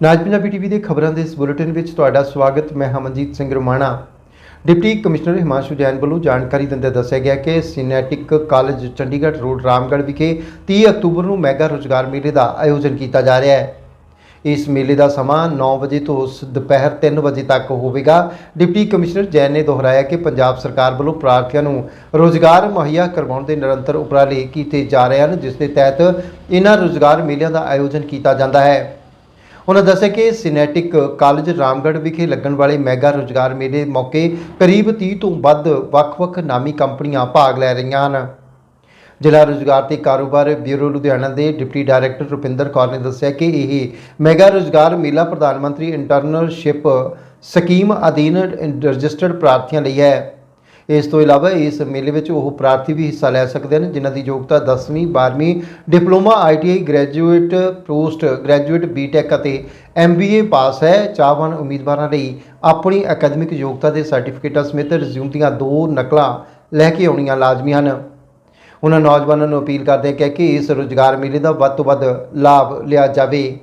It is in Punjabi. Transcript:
ਨਾਜ ਪੰਜਾਬੀ ਟੀਵੀ ਦੇ ਖਬਰਾਂ ਦੇ ਇਸ ਬੁਲੇਟਿਨ ਵਿੱਚ ਤੁਹਾਡਾ ਸਵਾਗਤ, ਮੈਂ ਹਮਨਜੀਤ ਸਿੰਘ ਰਮਾਣਾ। ਡਿਪਟੀ ਕਮਿਸ਼ਨਰ ਹਿਮਾਂਸ਼ੂ ਜੈਨ ਵੱਲੋਂ ਜਾਣਕਾਰੀ ਦਿੰਦੇ ਦੱਸਿਆ ਗਿਆ ਕਿ ਸਿਨੈਟਿਕ ਕਾਲਜ ਚੰਡੀਗੜ੍ਹ ਰੋਡ, ਰਾਮਗੜ੍ਹ ਵਿਖੇ 30 ਅਕਤੂਬਰ ਨੂੰ ਮੈਗਾ ਰੋਜ਼ਗਾਰ ਮੇਲੇ ਦਾ ਆਯੋਜਨ ਕੀਤਾ ਜਾ ਰਿਹਾ ਹੈ। ਇਸ ਮੇਲੇ ਦਾ ਸਮਾਂ 9 ਵਜੇ ਤੋਂ ਦੁਪਹਿਰ 3 ਵਜੇ ਤੱਕ ਹੋਵੇਗਾ। ਡਿਪਟੀ ਕਮਿਸ਼ਨਰ ਜੈਨ ਨੇ ਦੁਹਰਾਇਆ ਕਿ ਪੰਜਾਬ ਸਰਕਾਰ ਵੱਲੋਂ ਪ੍ਰਾਰਥੀਆਂ ਨੂੰ ਰੋਜ਼ਗਾਰ ਮੁਹੱਈਆ ਕਰਵਾਉਣ ਦੇ ਨਿਰੰਤਰ ਉਪਰਾਲੇ ਕੀਤੇ ਜਾ ਰਹੇ ਹਨ, ਜਿਸ ਦੇ ਤਹਿਤ ਇਹਨਾਂ ਰੋਜ਼ਗਾਰ ਮੇਲਿਆਂ ਦਾ ਆਯੋਜਨ ਕੀਤਾ ਜਾਂਦਾ ਹੈ। ਉਹਨਾਂ ਦੱਸਿਆ ਕਿ ਸਿਨੈਟਿਕ ਕਾਲਜ ਰਾਮਗੜ੍ਹ ਵਿਖੇ ਲੱਗਣ ਵਾਲੇ ਮੈਗਾ ਰੋਜ਼ਗਾਰ ਮੇਲੇ ਮੌਕੇ ਕਰੀਬ 30 ਤੋਂ ਵੱਧ ਵੱਖ-ਵੱਖ ਨਾਮੀ ਕੰਪਨੀਆਂ ਭਾਗ ਲੈ ਰਹੀਆਂ ਹਨ। ਜ਼ਿਲ੍ਹਾ ਰੋਜ਼ਗਾਰ ਤੇ ਕਾਰੋਬਾਰ ਬਿਊਰੋ ਲੁਧਿਆਣਾ ਦੇ ਡਿਪਟੀ ਡਾਇਰੈਕਟਰ ਰੁਪਿੰਦਰ ਕੌਰ ਨੇ ਦੱਸਿਆ ਕਿ ਇਹ ਮੈਗਾ ਰੋਜ਼ਗਾਰ ਮੇਲਾ ਪ੍ਰਧਾਨ ਮੰਤਰੀ ਇੰਟਰਨਸ਼ਿਪ ਸਕੀਮ ਅਧੀਨ ਰਜਿਸਟਰਡ ਪ੍ਰਾਰਥੀਆਂ ਲਈ ਹੈ। ਇਸ ਤੋਂ ਇਲਾਵਾ ਇਸ ਮੇਲੇ ਵਿੱਚ ਉਹ ਪ੍ਰਾਰਥੀ ਵੀ ਹਿੱਸਾ ਲੈ ਸਕਦੇ ਹਨ, ਜਿਨ੍ਹਾਂ ਦੀ ਯੋਗਤਾ 10ਵੀਂ 12ਵੀਂ diploma ITI graduate, post graduate B Tech ਅਤੇ ਐਮਬੀਏ ਪਾਸ ਹੈ। ਚਾਹਵਾਨ ਉਮੀਦਵਾਰਾਂ ਲਈ ਆਪਣੀ ਅਕੈਡਮਿਕ ਯੋਗਤਾ ਦੇ ਸਰਟੀਫਿਕੇਟਾਂ ਸਮੇਤ ਰਿਜ਼ਿਊਮ ਦੀਆਂ ਦੋ ਨਕਲਾਂ ਲੈ ਕੇ ਆਉਣੀਆਂ ਲਾਜ਼ਮੀ ਹਨ। ਉਹਨਾਂ ਨੌਜਵਾਨਾਂ ਨੂੰ ਅਪੀਲ ਕਰਦੇ ਕਿ ਕਿ ਇਸ ਰੋਜ਼ਗਾਰ ਮੇਲੇ ਦਾ ਵੱਧ ਤੋਂ ਵੱਧ ਲਾਭ ਲਿਆ ਜਾਵੇ।